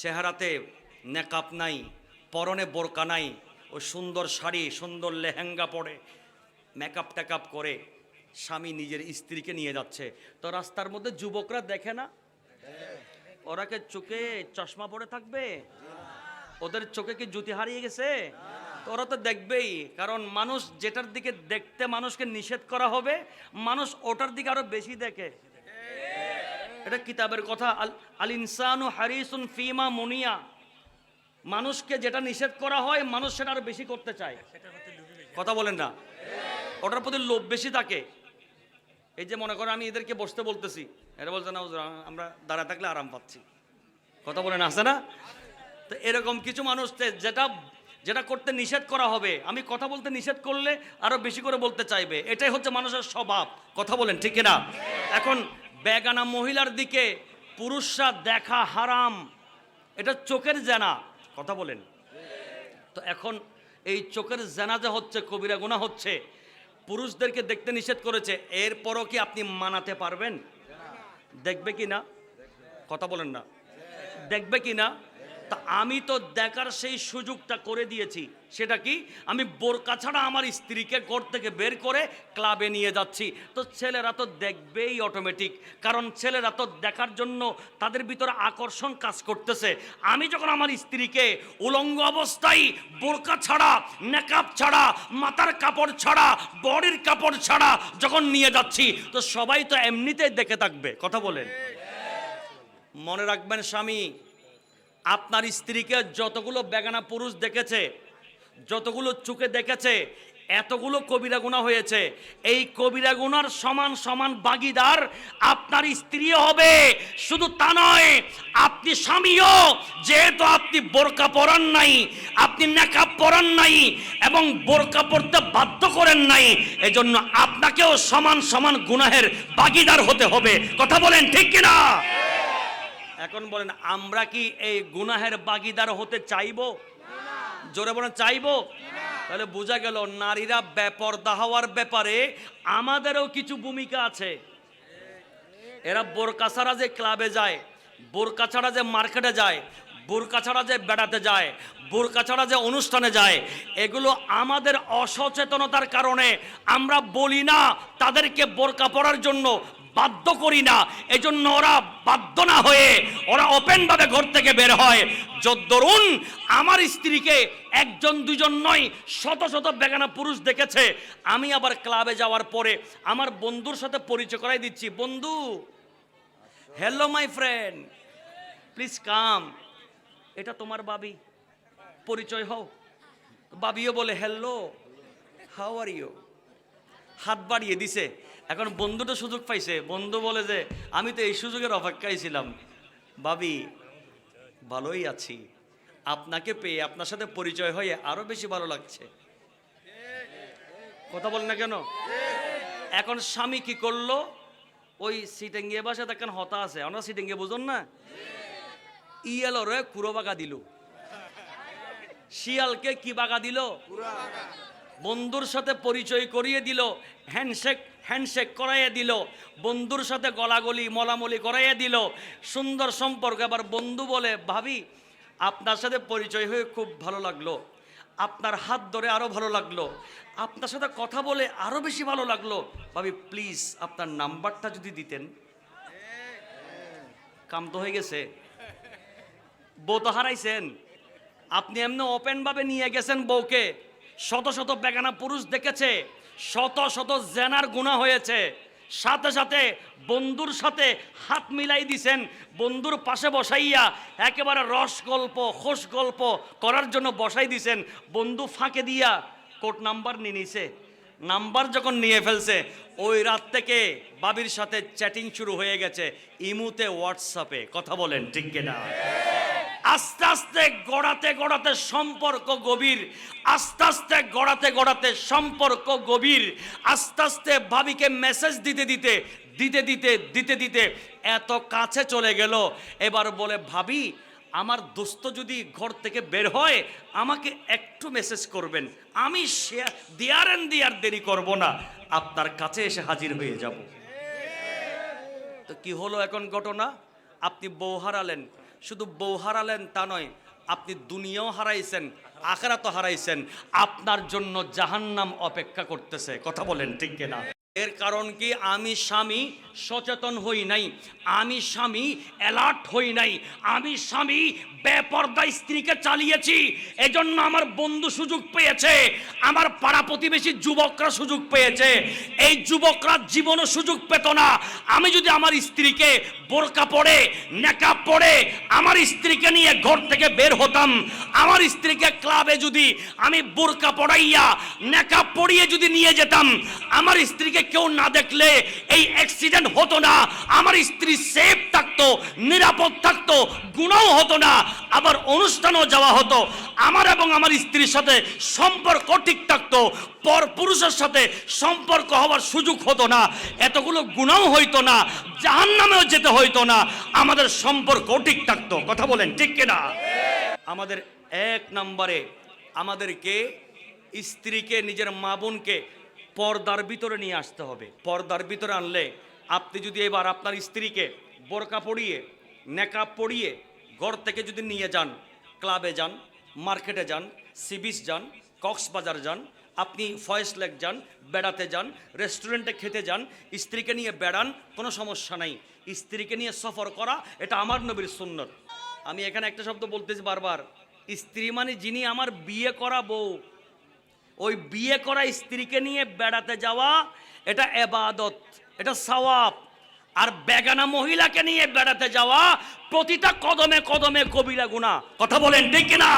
চেহারাতে নেকাপ নাই, পরনে বোরকা নাই, ও সুন্দর শাড়ি, সুন্দর লেহেঙ্গা পরে মেকআপ টেকআপ করে স্বামী নিজের স্ত্রীকে নিয়ে যাচ্ছে। তো রাস্তার মধ্যে যুবকরা দেখে না? ওরাকে চোখে চশমা পরে থাকবে? ওদের চোখে কি জুতি হারিয়ে গেছে? ওরা তো দেখবেই, কারণ মানুষ যেটার দিকে দেখতে মানুষকে নিষেধ করা হবে, মানুষ ওটার দিকে আরও বেশি দেখে। এটা কিতাবের কথা। আল ইনসানু হারিসুন ফিমা মুনিয়া। মানুষকে যেটা নিষেধ করা হয়, মানুষ সেটা আরও বেশি করতে চায়। কথা বলেন না। ওটার প্রতি লোভ বেশি থাকে। এই যে মনে করেন আমি এদেরকে বসতে বলতেছি, এরা বলছে, না আমরা দাঁড়া থাকলে আরাম পাচ্ছি। কথা বলেন, আছে না? তো এরকম কিছু মানুষ যেটা যেটা করতে নিষেধ করা হবে, আমি কথা বলতে নিষেধ করলে আরও বেশি করে বলতে চাইবে। এটাই হচ্ছে মানুষের স্বভাব। কথা বলেন, ঠিক না এখন বেগানা মহিলার দিকে পুরুষরা দেখা হারাম। এটা চোখের জেনা, কথা বলেন। তো এখন এই চোখের জেনা যে হচ্ছে, কবিরা গুণা হচ্ছে, পুরুষদেরকে দেখতে নিষেধ করেছে, এরপরও কি আপনি মানাতে পারবেন? দেখবে কি না? কথা বলেন না। দেখবে কি না? তা আমি তো দেখার সেই সুযোগটা করে দিয়েছি। সেটা কি? আমি বোরকা ছাড়া আমার স্ত্রীকে ঘর থেকে বের করে ক্লাবে নিয়ে যাচ্ছি। তো ছেলেরা তো দেখবেই অটোমেটিক কারণ ছেলেরা তো দেখার জন্য তাদের ভিতরে আকর্ষণ কাজ করতেছে। আমি যখন আমার স্ত্রীকে উলঙ্গ অবস্থায় বোরকা ছাড়া নেকাপ ছাড়া, মাথার কাপড় ছাড়া, বডির কাপড় ছাড়া যখন নিয়ে যাচ্ছি, তো সবাই তো এমনিতেই দেখে থাকবে। কথা বলেন। মনে রাখবেন স্বামী আপনার স্ত্রীকে যতগুলো বেগানা পুরুষ দেখেছে, যতগুলো চোখে দেখেছে, এতগুলো কবিরা গুণা হয়েছে। এই কবিরা গুনার সমান সমান বাগিদার আপনার স্ত্রীও হবে। শুধু তা নয়, আপনি স্বামীও, যেহেতু আপনি বোরকা পরান নাই, আপনি নেকাব পরান নাই এবং বোরকা পরতে বাধ্য করেন নাই, এজন্য আপনাকেও সমান সমান গুনাহের বাগিদার হতে হবে। কথা বলেন ঠিক কিনা? এখন বলেন, আমরা কি এই গুনাহের বাগিদার হতে চাইব? জোরে বলেন, চাইব? তাহলে বোঝা গেল, নারীরা বেপরদা হওয়ার ব্যাপারে আমাদেরও কিছু ভূমিকা আছে। এরা বোরকা ছাড়া যে ক্লাবে যায়, বোরকা ছাড়া যে মার্কেটে যায়, বোরকা ছাড়া যে বেড়াতে যায়, বোরকা ছাড়া যে অনুষ্ঠানে যায়, এগুলো আমাদের অসচেতনতার কারণে আমরা বলি না তাদেরকে বোরকা পরার জন্য বাধ্য করি না। এজন্য ওরা বাধ্য না হয়ে ওরা ওপেন ভাবে ঘর থেকে বের হয়। যদ্দরুন আমার স্ত্রীকে একজন, দুজন নয়, শত শত বেগানা পুরুষ দেখেছে। আমি আবার ক্লাবে যাওয়ার পরে আমার বন্ধুর সাথে পরিচয় করাই দিচ্ছি। বন্ধু hello my friend please come এটা তোমার বাবি। পরিচয় হও। বাবিও বলে হ্যালো হাউ আর ইউ হাত বাড়িয়ে দিছে। এখন বন্ধুটা সুযোগ পাইছে। বন্ধু বলে যে, আমি তো এই সুযোগের অপেক্ষায় ছিলাম। ভাবি, ভালোই আছি। আপনাকে পেয়ে আপনার সাথে পরিচয় হয়ে আরও বেশি ভালো লাগছে। কথা বল না কেন? এখন স্বামী কি করল? ওই সিটেঙ্গিয়ে বাসা দেখেন হতা আছে। আমরা সিটেঙ্গিয়ে বুঝুন না? ইয়েলো রে কুড়ো বাগা দিল। শিয়ালকে কি বাগা দিল? বন্ধুর সাথে পরিচয় করিয়ে দিল হ্যান্ডশেক হ্যান্ডশেক করাইয়ে দিল, বন্ধুর সাথে গলাগলি, মলামলি করাইয়ে দিল। সুন্দর সম্পর্ক আবার বন্ধু বলে, ভাবি, আপনার সাথে পরিচয় হয়ে খুব ভালো লাগল। আপনার হাত ধরে আরও ভালো লাগল। আপনার সাথে কথা বলে আরও বেশি ভালো লাগল। ভাবি প্লিজ আপনার নাম্বারটা যদি দিতেন। কাম তো হয়ে গেছে। বউ তো হারাইছেন। আপনি এমনি ওপেনভাবে নিয়ে গেছেন বউকে। শত শত বেগানা পুরুষ দেখেছে, শত শত জেনার গুণা হয়েছে। সাথে সাথে বন্ধুর সাথে হাত মিলাই দিছেন, বন্ধুর পাশে বসাইয়া একেবারে রস গল্প, খোশ গল্প করার জন্য বসাই দিছেন। বন্ধু ফাঁকে দিয়া কোড নাম্বার নিয়ে নিছে। নাম্বার যখন নিয়ে ফেলছে, ওই রাত থেকে বাবির সাথে চ্যাটিং শুরু হয়ে গেছে। ইমুতে হোয়াটসঅ্যাপে, কথা বলেন, ঠিক কিনা? আস্তে আস্তে গড়াতে গড়াতে সম্পর্ক গভীর। আস্তে আস্তে গড়াতে গড়াতে সম্পর্ক গভীর। আস্তে আস্তে ভাবিকে মেসেজ দিতে দিতে দিতে দিতে দিতে দিতে এত কাছে চলে গেল। এবার বলে, ভাবি, আমার দোস্ত যদি ঘর থেকে বের হয়, আমাকে একটু মেসেজ করবেন। আমি শেয়ার দেয়ার এন্ড দেয়ার দেরি করব না। আপনার কাছে এসে হাজির হয়ে যাব। তো কি হলো এখন ঘটনা? আপনি বউ হারালেন। শুধু বউ হারালেন তা নয়, আপনি দুনিয়াও হারাইছেন আখেরা তো হারাইছেন। আপনার জন্য জাহান্নাম অপেক্ষা করতেছে, কথা বলেন ঠিক কিনা? এর কারণ কি? আমি স্বামী সচেতন হই নাই। আমি স্বামী অ্যালার্ট হই নাই। আমি স্বামী বেপর্দা স্ত্রীকে চালিয়েছি। এজন্য আমার বন্ধু সুযোগ পেয়েছে। আমার পাড়া প্রতিবেশী যুবকরা সুযোগ পেয়েছে। এই যুবকরা জীবনও সুযোগ পেত না। আমি যদি আমার স্ত্রীকে বোরকা পরে, নেকাব পরে, আমার স্ত্রীকে নিয়ে ঘর থেকে বের হতাম আমার স্ত্রীকে ক্লাবে যদি আমি বোরকা পড়াইয়া নেকাব পরিয়ে যদি নিয়ে যেতাম, আমার স্ত্রীকে কেউ না দেখলে এই অ্যাক্সিডেন্ট হতো না। আমার স্ত্রী সেফ থাকতো, নিরাপদ থাকতো, গুণও হতো না। আবার অনুষ্ঠানও যাওয়া হতো। আমার এবং আমার স্ত্রীর সাথে সম্পর্ক ঠিক থাকতো। পর পুরুষের সাথে সম্পর্ক হওয়ার সুযোগ হতো না। এতগুলো গুণাও হইতো না। জাহান নামেও যেতে হইতো না। আমাদের সম্পর্ক ঠিক থাকতো। কথা বলেন, ঠিক কিনা? আমাদের এক নম্বরে আমাদেরকে স্ত্রীকে, নিজের মা বোনকে পর্দার ভিতরে নিয়ে আসতে হবে। পর্দার ভিতরে আনলে আপনি যদি এবার আপনার স্ত্রীকে বোরকা পরিয়ে নেকাব পরিয়ে ঘর থেকে যদি নিয়ে যান, ক্লাবে যান, মার্কেটে যান সিবিস যান, কক্সবাজার যান, আপনি ফয়েস লেক যান, বেড়াতে যান, রেস্টুরেন্টে খেতে যান, স্ত্রীকে নিয়ে বেড়ান, কোনো সমস্যা নাই। স্ত্রীকে নিয়ে সফর করা, এটা আমার নবীর সুন্নত। আমি এখানে একটা শব্দ বলতেছি বারবার। স্ত্রী মানে যিনি আমার বিয়ে করা বউ। ওই বিয়ে করা স্ত্রীকে নিয়ে বেড়াতে যাওয়া, এটা এবাদত, এটা সওয়াব। আর বেগানা মহিলাকে নিয়ে বেড়াতে যাওয়া, প্রতিটা কদমে কদমে কবিরা গুণা কথা বলেন ঠিক কিনা?